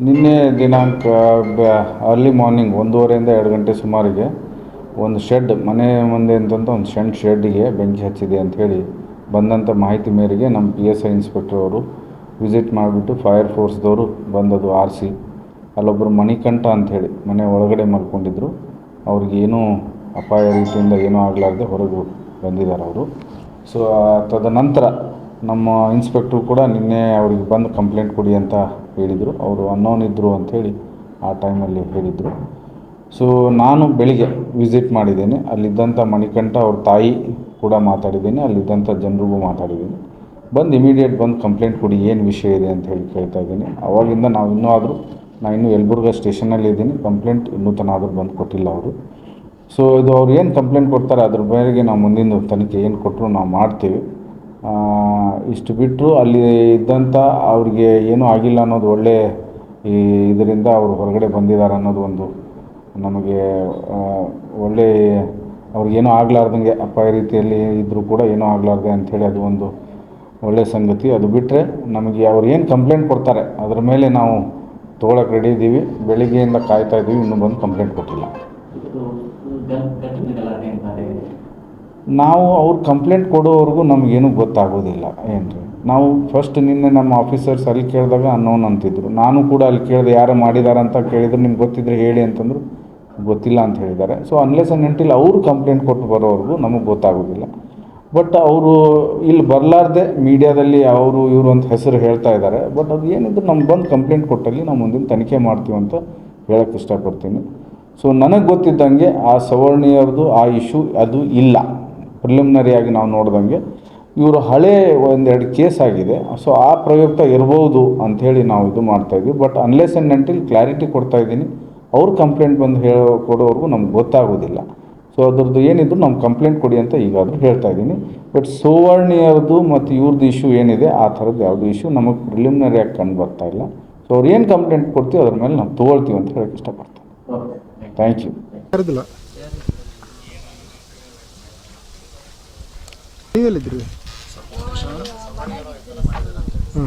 ನಿನ್ನೆ ದಿನಾಂಕ early morning ಒಂದೂವರೆಯಿಂದ ಎರಡು ಗಂಟೆ ಸುಮಾರಿಗೆ ಒಂದು ಶೆಡ್ ಮನೆ ಮುಂದೆ ಅಂತಂತ ಒಂದು ಸಣ್ಣ ಶೆಡ್ಡಿಗೆ ಬೆಂಕಿ ಹಚ್ಚಿದೆ ಅಂಥೇಳಿ ಬಂದಂಥ ಮಾಹಿತಿ ಮೇರೆಗೆ ನಮ್ಮ ಪಿ ಎಸ್ ಐ ಇನ್ಸ್ಪೆಕ್ಟರ್ ಅವರು ವಿಸಿಟ್ ಮಾಡಿಬಿಟ್ಟು ಫೈರ್ ಫೋರ್ಸ್ದವರು ಬಂದದು ಆರಿಸಿ ಅಲ್ಲೊಬ್ಬರು ಮಣಿಕಂಠ ಅಂಥೇಳಿ ಮನೆ ಒಳಗಡೆ ಮಲ್ಕೊಂಡಿದ್ದರು ಅವ್ರಿಗೆ ಏನೂ ಅಪಾಯ ರೀತಿಯಿಂದ ಏನೂ ಆಗಲಾರ್ದೆ ಹೊರಗೆ ಬಂದಿದ್ದಾರೆ ಅವರು. ಸೊ ತದನಂತರ ನಮ್ಮ ಇನ್ಸ್ಪೆಕ್ಟ್ರು ಕೂಡ ನಿನ್ನೆ ಅವ್ರಿಗೆ ಬಂದು ಕಂಪ್ಲೇಂಟ್ ಕೊಡಿ ಅಂತ ಹೇಳಿದರು. ಅವರು ಅನ್ನೋನ್ ಇದ್ದರು ಅಂಥೇಳಿ ಆ ಟೈಮಲ್ಲಿ ಹೇಳಿದರು. ಸೊ ನಾನು ಬೆಳಿಗ್ಗೆ ವಿಸಿಟ್ ಮಾಡಿದ್ದೇನೆ. ಅಲ್ಲಿದ್ದಂಥ ಮಣಿಕಂಠ ಅವ್ರ ತಾಯಿ ಕೂಡ ಮಾತಾಡಿದ್ದೀನಿ. ಅಲ್ಲಿದ್ದಂಥ ಜನರಿಗೂ ಮಾತಾಡಿದ್ದೀನಿ. ಬಂದು ಇಮಿಡಿಯೇಟ್ ಬಂದು ಕಂಪ್ಲೇಂಟ್ ಕೊಡಿ, ಏನು ವಿಷಯ ಇದೆ ಅಂತ ಹೇಳಿ ಕೇಳ್ತಾ ಇದ್ದೀನಿ. ಅವಾಗಿಂದ ನಾವು ಇನ್ನೂ ಆದರೂ ನಾನು ಇನ್ನೂ ಯಲಬುರ್ಗ ಸ್ಟೇಷನಲ್ಲಿ ಇದ್ದೀನಿ. ಕಂಪ್ಲೇಂಟ್ ಇನ್ನೂ ತನ ಆದರೂ ಬಂದು ಕೊಟ್ಟಿಲ್ಲ ಅವರು. ಸೊ ಇದು ಅವ್ರು ಏನು ಕಂಪ್ಲೇಂಟ್ ಕೊಡ್ತಾರೆ, ಅದ್ರ ಬೇರೆಗೆ ನಾವು ಮುಂದಿನ ತನಿಖೆ ಏನು ಕೊಟ್ಟರು ನಾವು ಮಾಡ್ತೀವಿ. ಇಷ್ಟು ಬಿಟ್ಟರು ಅಲ್ಲಿ ಇದ್ದಂಥ ಅವ್ರಿಗೆ ಏನೂ ಆಗಿಲ್ಲ ಅನ್ನೋದು ಒಳ್ಳೆ ಈ ಇದರಿಂದ ಅವರು ಹೊರಗಡೆ ಬಂದಿದ್ದಾರೆ ಅನ್ನೋದು ಒಂದು ನಮಗೆ ಒಳ್ಳೆಯ ಒಳ್ಳೆ ಅವ್ರಿಗೇನೂ ಆಗಲಾರ್ದಂಗೆ ಅಪಾಯ ರೀತಿಯಲ್ಲಿ ಇದ್ದರೂ ಕೂಡ ಏನೂ ಆಗಲಾರ್ದೆ ಅಂಥೇಳಿ ಅದು ಒಂದು ಒಳ್ಳೆಯ ಸಂಗತಿ. ಅದು ಬಿಟ್ಟರೆ ನಮಗೆ ಅವ್ರು ಏನು ಕಂಪ್ಲೇಂಟ್ ಕೊಡ್ತಾರೆ ಅದ್ರ ಮೇಲೆ ನಾವು ತೊಗೊಳಕ್ಕೆ ರೆಡಿ ಇದ್ದೀವಿ. ಬೆಳಿಗ್ಗೆಯಿಂದ ಕಾಯ್ತಾ ಇದ್ದೀವಿ. ಇನ್ನೂ ಬಂದು ಕಂಪ್ಲೇಂಟ್ ಕೊಟ್ಟಿಲ್ಲ ಇದು ಗನ್- ಘಟನೆ ಗಲಾಟೆ ಅಂತ ಅದೇ ನಾವು ಅವ್ರು ಕಂಪ್ಲೇಂಟ್ ಕೊಡೋವರೆಗೂ ನಮಗೇನು ಗೊತ್ತಾಗೋದಿಲ್ಲ ಏನು ರೀ ನಾವು ಫಸ್ಟ್ ನಿನ್ನೆ ನಮ್ಮ ಆಫೀಸರ್ಸ್ ಅಲ್ಲಿ ಕೇಳಿದಾಗ ಅನ್ನೋನ್ ಅಂತಿದ್ರು. ನಾನು ಕೂಡ ಅಲ್ಲಿ ಕೇಳಿದೆ, ಯಾರು ಮಾಡಿದ್ದಾರೆ ಅಂತ ಕೇಳಿದ್ರು ನಿಮ್ಗೆ ಗೊತ್ತಿದ್ರೆ ಹೇಳಿ ಅಂತಂದ್ರು. ಗೊತ್ತಿಲ್ಲ ಅಂತ ಹೇಳಿದ್ದಾರೆ. ಸೊ ಅನ್ಲೆಸ್ ಅನ್ ಅಂಟಿಲ್ ಅವರು ಕಂಪ್ಲೇಂಟ್ ಕೊಟ್ಟು ಬರೋವರೆಗೂ ನಮಗೆ ಗೊತ್ತಾಗೋದಿಲ್ಲ. ಬಟ್ ಅವರು ಇಲ್ಲಿ ಬರಲಾರ್ದೆ ಮೀಡಿಯಾದಲ್ಲಿ ಅವರು ಇವರು ಅಂತ ಹೆಸರು ಹೇಳ್ತಾ ಇದ್ದಾರೆ. ಬಟ್ ಅದು ಏನಿದ್ರು ನಮ್ಗೆ ಬಂದು ಕಂಪ್ಲೇಂಟ್ ಕೊಟ್ಟಲ್ಲಿ ನಾವು ಮುಂದಿನ ತನಿಖೆ ಮಾಡ್ತೀವಿ ಅಂತ ಹೇಳಕ್ಕೆ ಇಷ್ಟಪಡ್ತೀನಿ. ಸೊ ನನಗೆ ಗೊತ್ತಿದ್ದಂಗೆ ಆ ಸವರ್ಣಿಯವ್ರದ್ದು ಆ ಇಶ್ಯೂ ಅದು ಇಲ್ಲ. ಪ್ರಿಲಿಮಿನರಿಯಾಗಿ ನಾವು ನೋಡ್ದಂಗೆ ಇವರು ಹಳೆ ಒಂದೆರಡು ಕೇಸ್ ಆಗಿದೆ. ಸೊ ಆ ಪ್ರಯುಕ್ತ ಇರ್ಬೋದು ಅಂಥೇಳಿ ನಾವು ಇದು ಮಾಡ್ತಾ ಇದ್ವಿ. But unless and until clarity ಕೊಡ್ತಾ ಇದ್ದೀನಿ ಅವ್ರ ಕಂಪ್ಲೇಂಟ್ ಬಂದು ಹೇಳೋ ಕೊಡೋವರೆಗೂ ನಮ್ಗೆ ಗೊತ್ತಾಗೋದಿಲ್ಲ. ಸೊ ಅದ್ರದ್ದು ಏನಿದ್ರು ನಮ್ಮ ಕಂಪ್ಲೇಂಟ್ ಕೊಡಿ ಅಂತ ಈಗಾದರೂ ಹೇಳ್ತಾ ಇದ್ದೀನಿ. ಬಟ್ ಸುವರ್ಣಿಯರದು ಮತ್ತು ಇವ್ರದ್ದು ಇಶ್ಯೂ ಏನಿದೆ ಆ ಥರದ್ದು ಯಾವುದು ಇಶ್ಯೂ ನಮಗೆ ಪ್ರಿಲಿಮಿನರಿಯಾಗಿ ಕಂಡು ಬರ್ತಾ ಇಲ್ಲ. ಸೊ ಅವ್ರು ಏನು ಕಂಪ್ಲೇಂಟ್ ಕೊಡ್ತೀವಿ ಅದ್ರ ಮೇಲೆ ನಾವು ತೊಗೊಳ್ತೀವಿ ಅಂತ ಹೇಳಕ್ಕೆ ಇಷ್ಟಪಡ್ತೀನಿ. ಓಕೆ ಥ್ಯಾಂಕ್ ಯು ನೀವೆಲ್ಲಿದ್ರಿ ಹ್ಞೂ ಹ್ಞೂ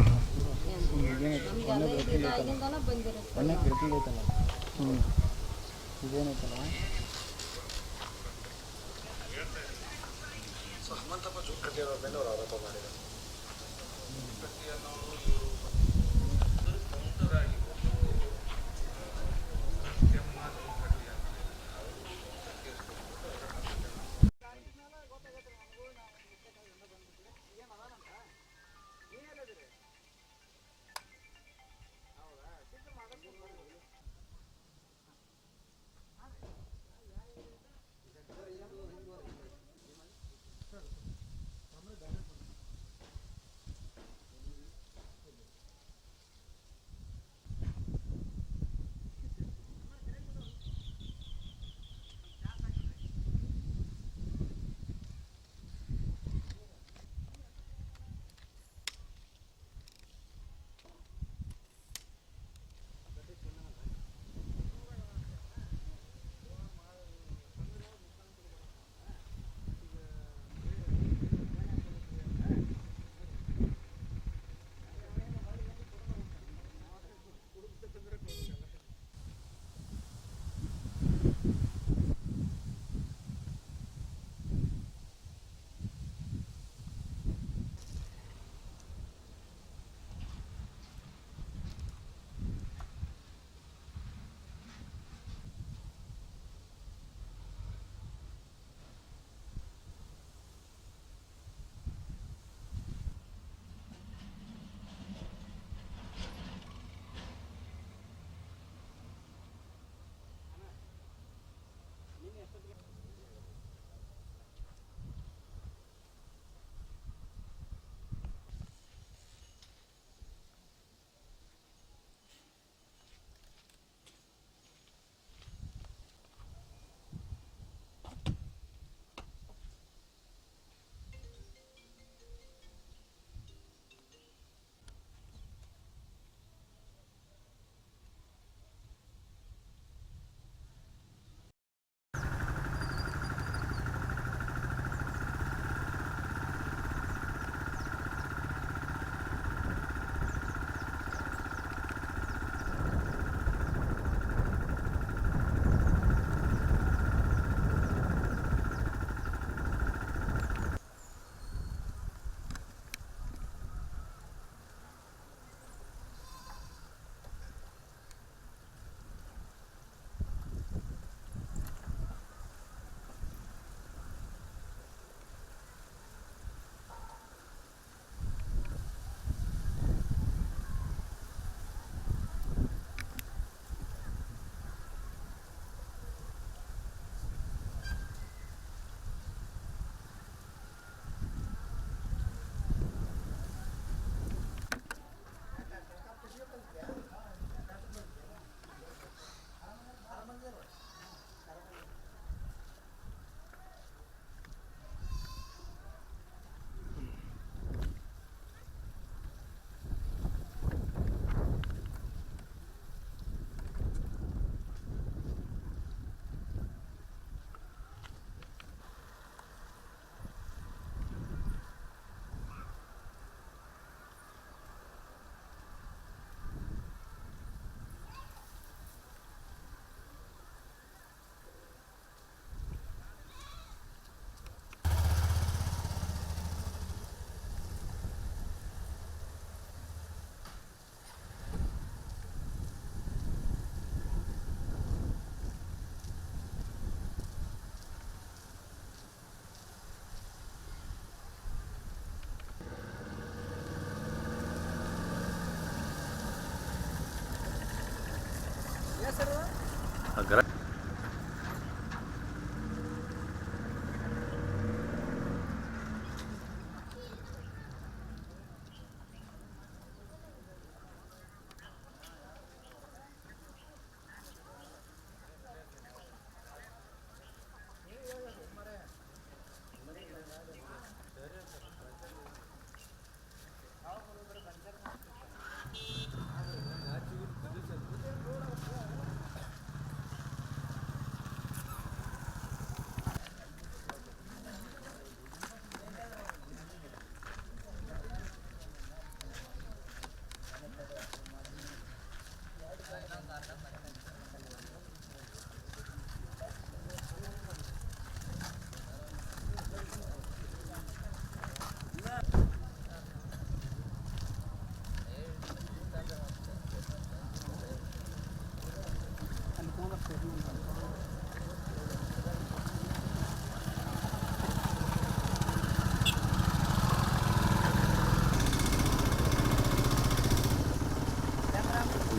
ಹ್ಞೂ ಇದೇನೈತಲ್ಲ ಹನುಮಂತಪ್ಪ ಜೋಗ್ ಕಟ್ಟಿರೋ ಮೇಲೆ ಅವರು ಆರೋಪ ಮಾಡಿದ್ದಾರೆ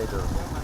Obrigado.